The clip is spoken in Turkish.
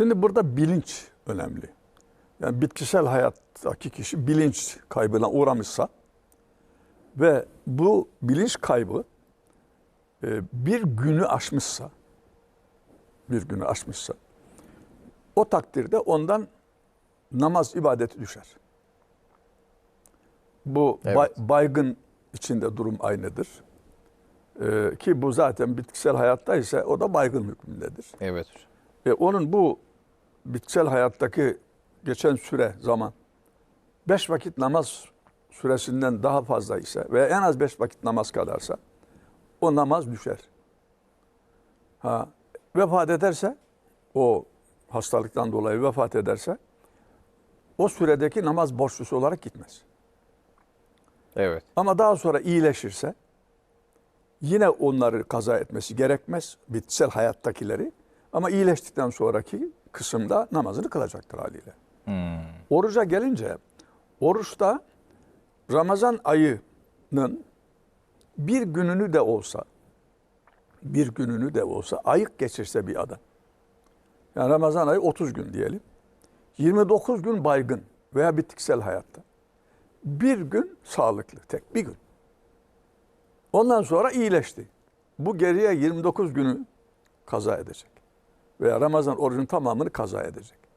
Şimdi burada bilinç önemli. Yani bitkisel hayattaki kişi bilinç kaybına uğramışsa ve bu bilinç kaybı e, bir günü aşmışsa, bir günü aşmışsa, o takdirde ondan namaz ibadeti düşer. Bu Evet. bay- baygın içinde durum aynıdır. E, ki bu zaten bitkisel hayatta ise o da baygın hükmündedir. Evet. E, onun bu bitkisel hayattaki geçen süre zaman beş vakit namaz süresinden daha fazla ise ve en az beş vakit namaz kadarsa o namaz düşer. Ha, vefat ederse o hastalıktan dolayı vefat ederse o süredeki namaz borçlusu olarak gitmez. Evet. Ama daha sonra iyileşirse yine onları kaza etmesi gerekmez. Bitkisel hayattakileri. Ama iyileştikten sonraki kısımda namazını kılacaktır haliyle. Hmm. Oruca gelince oruçta Ramazan ayının bir gününü de olsa bir gününü de olsa ayık geçirse bir adam. Yani Ramazan ayı 30 gün diyelim. 29 gün baygın veya bitkisel hayatta. Bir gün sağlıklı tek bir gün. Ondan sonra iyileşti. Bu geriye 29 günü kaza edecek. Veya Ramazan orucun tamamını kaza edecek.